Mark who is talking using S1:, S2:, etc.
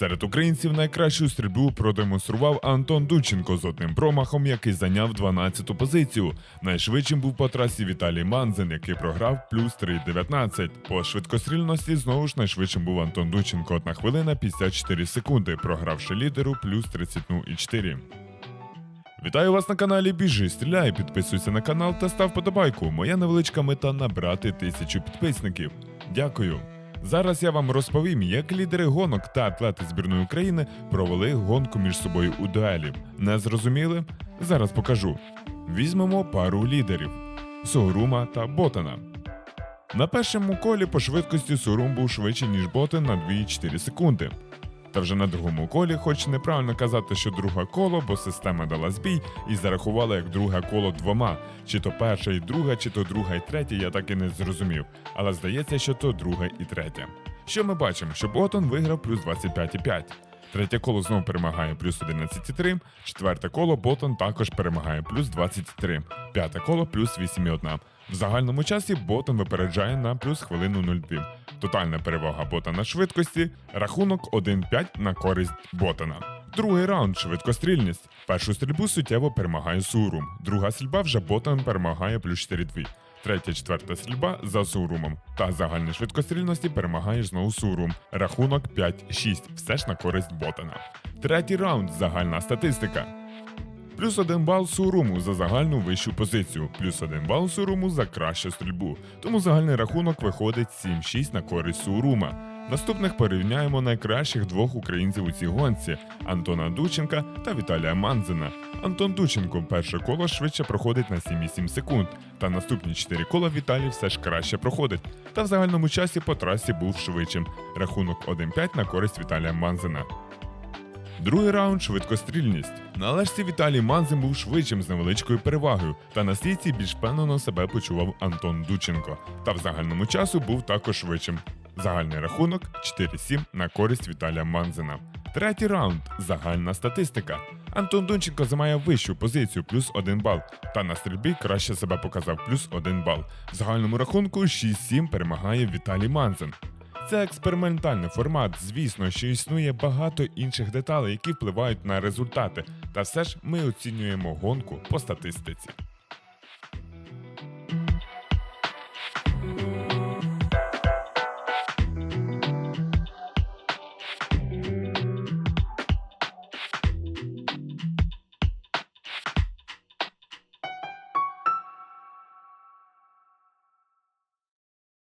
S1: Серед українців найкращу стрільбу продемонстрував Антон Дученко з одним промахом, який зайняв 12-ту позицію. Найшвидшим був по трасі Віталій Манзен, який програв плюс 3.19. По швидкострільності знову ж найшвидшим був Антон Дученко 1 хвилина 54 секунди, програвши лідеру плюс 30.4. Вітаю вас на каналі Біжи Стріляй. Підписуйся на канал та став подобайку. Моя невеличка мета набрати тисячу підписників. Дякую. Зараз я вам розповім, як лідери гонок та атлети збірної України провели гонку між собою у дуелі. Не зрозуміли? Зараз покажу. Візьмемо пару лідерів: Сугрума та Ботана. На першому колі по швидкості Сурум був швидше, ніж Ботан на 2,4 секунди. Та вже на другому колі, хоч неправильно казати, що друге коло, бо система дала збій і зарахувала як друге коло двома. Чи то перше і друге, чи то друге і третє, я так і не зрозумів. Але здається, що то друге і третє. Що ми бачимо? Що Ботон виграв плюс 25,5. Третє коло знову перемагає плюс 11,3. Четверте коло Ботон також перемагає плюс 23. П'яте коло плюс 8,1. В загальному часі Ботон випереджає на плюс хвилину 0,2. Тотальна перевага бота на швидкості, рахунок 1-5 на користь ботана. Другий раунд швидкострільність. Першу стрільбу суттєво перемагає Сурум. Друга стрільба вже ботан перемагає плюс 4-2. Третя, четверта стрільба за Сурумом. Та загальної швидкострільності перемагає знову Сурум. Рахунок 5-6, все ж на користь ботана. Третій раунд загальна статистика. Плюс один бал Суруму за загальну вищу позицію, плюс один бал Суруму за кращу стрільбу. Тому загальний рахунок виходить 7-6 на користь Сурума. Наступних порівняємо найкращих двох українців у цій гонці Антона Дученка та Віталія Манзена. Антон Дученко перше коло швидше проходить на 7,7 секунд, та наступні 4 кола Віталій все ж краще проходить. Та в загальному часі по трасі був швидшим. Рахунок 1-5 на користь Віталія Манзена. Другий раунд швидкострільність. На лежці Віталій Манзин був швидшим з невеличкою перевагою, та на стійці більш впевнено себе почував Антон Дученко. Та в загальному часу був також швидшим. Загальний рахунок 4-7 на користь Віталія Манзина. Третій раунд загальна статистика. Антон Дунченко займає вищу позицію плюс 1 бал, та на стрільбі краще себе показав плюс 1 бал. В загальному рахунку 6-7 перемагає Віталій Манзин. Це експериментальний формат. Звісно, що існує багато інших деталей, які впливають на результати. Та все ж ми оцінюємо гонку по статистиці.